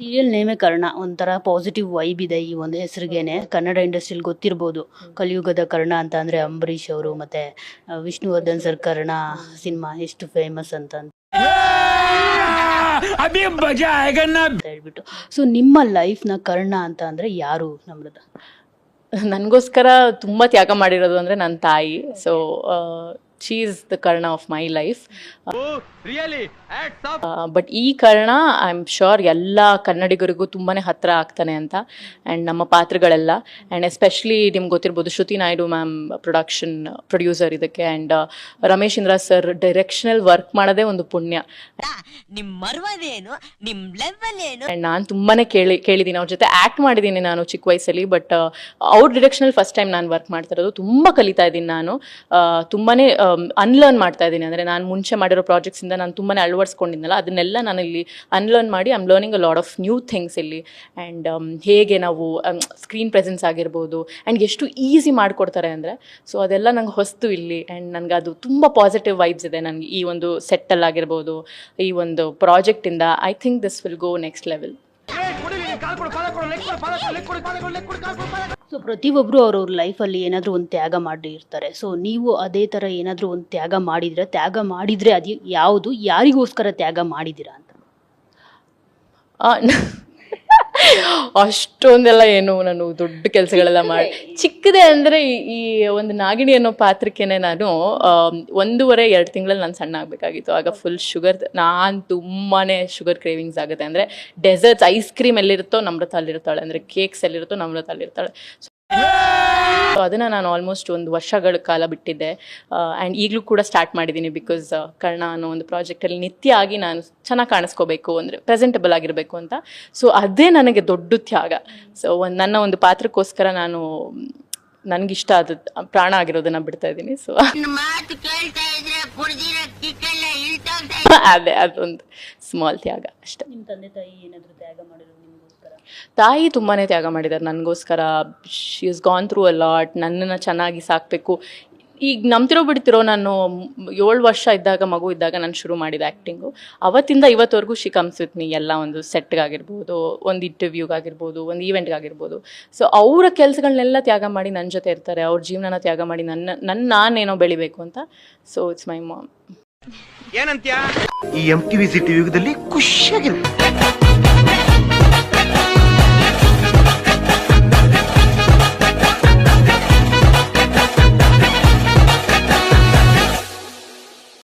Serial ನೇಮೇ Karna. ಒಂಥರ positive vibe ಇದೆ ಈ ಒಂದು ಹೆಸರಿಗೇನೆ. ಕನ್ನಡ ಇಂಡಸ್ಟ್ರಿಯಲ್ಲಿ ಗೊತ್ತಿರ್ಬೋದು. ಕಲಿಯುಗದ ಕರ್ಣ ಅಂತ ಅಂದರೆ ಅಂಬರೀಷ್ ಅವರು ಮತ್ತೆ ವಿಷ್ಣುವರ್ಧನ್ ಸರ್ ಕರ್ಣ ಸಿನಿಮಾ, ಎಷ್ಟು ಫೇಮಸ್ ಅಂತ ಅಂತ ಹೇಳ್ಬಿಟ್ಟು. ಸೊ ನಿಮ್ಮ ಲೈಫ್ನ ಕರ್ಣ ಅಂತ ಅಂದರೆ ಯಾರು ನಮ್ರದ? ನನಗೋಸ್ಕರ ತುಂಬ ತ್ಯಾಗ ಮಾಡಿರೋದು ಅಂದರೆ ನನ್ನ ತಾಯಿ. So she is the Karna of my life but ಈ ಕರ್ಣ ಐ ಆಮ್ ಶ್ಯೂರ್ ಎಲ್ಲ ಕನ್ನಡಿಗರಿಗೂ ತುಂಬಾ ಹತ್ತಿರ ಆಗ್ತಾನೆ ಅಂತ ಆ್ಯಂಡ್ ನಮ್ಮ ಪಾತ್ರಗಳೆಲ್ಲ ಆ್ಯಂಡ್ ಎಸ್ಪೆಷಲಿ ನಿಮ್ಗೆ ಗೊತ್ತಿರ್ಬೋದು Shruti Naidu ma'am production producer ಇದಕ್ಕೆ and Ramesh Indra sir directional work ಮಾಡೋದೇ ಒಂದು ಪುಣ್ಯ. ಆ್ಯಂಡ್ ನಾನು ತುಂಬಾ ಕೇಳಿ ಕೇಳಿದ್ದೀನಿ ಅವ್ರ ಜೊತೆ ಆ್ಯಕ್ಟ್ ಮಾಡಿದ್ದೀನಿ ನಾನು ಚಿಕ್ಕ ವಯಸ್ಸಲ್ಲಿ ಬಟ್ ಅವ್ರ ಡಿರೆಕ್ಷನಲ್ಲಿ ಫಸ್ಟ್ ಟೈಮ್ ನಾನು ವರ್ಕ್ ಮಾಡ್ತಾ ಇರೋದು ತುಂಬ ಕಲಿತಾ ಇದ್ದೀನಿ ನಾನು. ತುಂಬಾ ಅನ್ಲರ್ನ್ ಮಾಡ್ತಾ ಇದ್ದೀನಿ. ಅಂದರೆ ನಾನು ಮುಂಚೆ ಮಾಡಿರೋ ಪ್ರಾಜೆಕ್ಟ್ಸಿಂದ ನಾನು ತುಂಬಾ ಅಳವಡಿಸ್ಕೊಂಡಿದ್ದೆನಲ್ಲ ಅದನ್ನೆಲ್ಲ ನಾನು ಇಲ್ಲಿ ಅನ್ಲರ್ನ್ ಮಾಡಿ I'm learning a lot of new things ಇಲ್ಲಿ. ಆ್ಯಂಡ್ ಹೇಗೆ ನಾವು ಸ್ಕ್ರೀನ್ ಪ್ರೆಸೆನ್ಸ್ ಆಗಿರ್ಬೋದು ಆ್ಯಂಡ್ ಎಷ್ಟು ಈಸಿ ಮಾಡಿಕೊಡ್ತಾರೆ ಅಂದರೆ ಸೊ ಅದೆಲ್ಲ ನಂಗೆ ಹೊಸ್ತು ಇಲ್ಲಿ. ಆ್ಯಂಡ್ ನನಗೆ ಅದು ತುಂಬ ಪಾಸಿಟಿವ್ ವೈಬ್ಸ್ ಇದೆ ನನಗೆ ಈ ಒಂದು ಸೆಟ್ಟಲ್ಲಾಗಿರ್ಬೋದು ಈ ಒಂದು ಪ್ರಾಜೆಕ್ಟಿಂದ I think this will go next level so ಪ್ರತಿಯೊಬ್ಬರು ಅವ್ರವ್ರ ಲೈಫಲ್ಲಿ ಏನಾದರೂ ಒಂದು ತ್ಯಾಗ ಮಾಡಿರ್ತಾರೆ ಸೊ ನೀವು ಅದೇ ಥರ ಏನಾದರೂ ಒಂದು ತ್ಯಾಗ ಮಾಡಿದರೆ ತ್ಯಾಗ ಮಾಡಿದರೆ ಅದು ಯಾವುದು ಯಾರಿಗೋಸ್ಕರ ತ್ಯಾಗ ಮಾಡಿದ್ದೀರಾ ಅಂತ? ಅಷ್ಟೊಂದೆಲ್ಲ ಏನು ನಾನು ದೊಡ್ಡ ಕೆಲಸಗಳೆಲ್ಲ ಮಾಡಿ ಚಿಕ್ಕದೇ ಅಂದರೆ ಈ ಒಂದು ನಾಗಿಣಿ ಅನ್ನೋ ಪಾತ್ರಕ್ಕೆನೆ ನಾನು ಒಂದೂವರೆ, ಎರಡು ತಿಂಗಳಲ್ಲಿ ನಾನು ಸಣ್ಣ ಆಗಬೇಕಾಗಿತ್ತು. ಆಗ ಫುಲ್ ಶುಗರ್ ನಾನು ತುಂಬಾ ಶುಗರ್ ಕ್ರೇವಿಂಗ್ಸ್ ಆಗುತ್ತೆ. ಅಂದರೆ ಡೆಸರ್ಟ್ಸ್ ಐಸ್ ಕ್ರೀಮ್ ಎಲ್ಲಿರುತ್ತೋ ನಮ್ರತ ಅಲ್ಲಿರ್ತಾಳೆ ಅಂದರೆ ಕೇಕ್ಸ್ ಎಲ್ಲಿರುತ್ತೋ ನಮ್ರತ ಅಲ್ಲಿರ್ತಾಳೆ ಸೊ ಅದನ್ನು ನಾನು ಆಲ್ಮೋಸ್ಟ್ ಒಂದು ವರ್ಷಗಳ ಕಾಲ ಬಿಟ್ಟಿದ್ದೆ. ಆ್ಯಂಡ್ ಈಗಲೂ ಕೂಡ ಸ್ಟಾರ್ಟ್ ಮಾಡಿದ್ದೀನಿ ಬಿಕಾಸ್ ಕರ್ಣ ಅನ್ನೋ ಒಂದು ಪ್ರಾಜೆಕ್ಟಲ್ಲಿ ನಿತ್ಯ ಆಗಿ ನಾನು ಚೆನ್ನಾಗಿ ಕಾಣಿಸ್ಕೋಬೇಕು ಅಂದರೆ ಪ್ರೆಸೆಂಟಬಲ್ ಆಗಿರಬೇಕು ಅಂತ. ಸೊ ಅದೇ ನನಗೆ ದೊಡ್ಡ ತ್ಯಾಗ. ಸೊ ಒಂದು ನನ್ನ ಒಂದು ಪಾತ್ರಕ್ಕೋಸ್ಕರ ನಾನು ನನಗಿಷ್ಟ ಆದ ಪ್ರಾಣ ಆಗಿರೋದನ್ನ ಬಿಡ್ತಾ ಇದ್ದೀನಿ. ಸೊ ಅದೇ ಅದೊಂದು ಸ್ಮಾಲ್ ತ್ಯಾಗ ಅಷ್ಟೇ. ನಿಮ್ಮ ತಂದೆ ತಾಯಿ ಏನಾದರೂ ತ್ಯಾಗ ನಿಮಗೋಸ್ಕರ ತಾಯಿ ತುಂಬಾ ತ್ಯಾಗ ಮಾಡಿದ್ದಾರೆ ನನಗೋಸ್ಕರ she is gone through a lot ನನ್ನನ್ನು ಚೆನ್ನಾಗಿ ಸಾಕಬೇಕು. ಈಗ ನಂಬ್ತಿರೋ ಬಿಡ್ತಿರೋ ನಾನು ಏಳು ವರ್ಷ ಇದ್ದಾಗ ಮಗು ಇದ್ದಾಗ ನಾನು ಶುರು ಮಾಡಿದ ಆ್ಯಕ್ಟಿಂಗು ಅವತ್ತಿಂದ ಇವತ್ತವರೆಗೂ ಶಿ ಕಮ್ಸ್ ವಿತ್ ಮೀ ಎಲ್ಲ ಒಂದು ಸೆಟ್ಗಾಗಿರ್ಬೋದು ಒಂದು ಇಂಟರ್ವ್ಯೂಗಾಗಿರ್ಬೋದು ಒಂದು ಈವೆಂಟ್ಗಾಗಿರ್ಬೋದು ಸೊ ಅವರ ಕೆಲಸಗಳನ್ನೆಲ್ಲ ತ್ಯಾಗ ಮಾಡಿ ನನ್ನ ಜೊತೆ ಇರ್ತಾರೆ. ಅವ್ರ ಜೀವನನ ತ್ಯಾಗ ಮಾಡಿ ನನ್ನ ನನ್ನ ನಾನೇನೋ ಬೆಳಿಬೇಕು ಅಂತ. ಸೊ ಇಟ್ಸ್ ಮೈ ಮಾಮ್ ಈ ಎಂ ಟಿ ವಿ ಸಿಟಿ ಯುಗದಲ್ಲಿ ಖುಷಿಯಾಗಿರುತ್ತೆ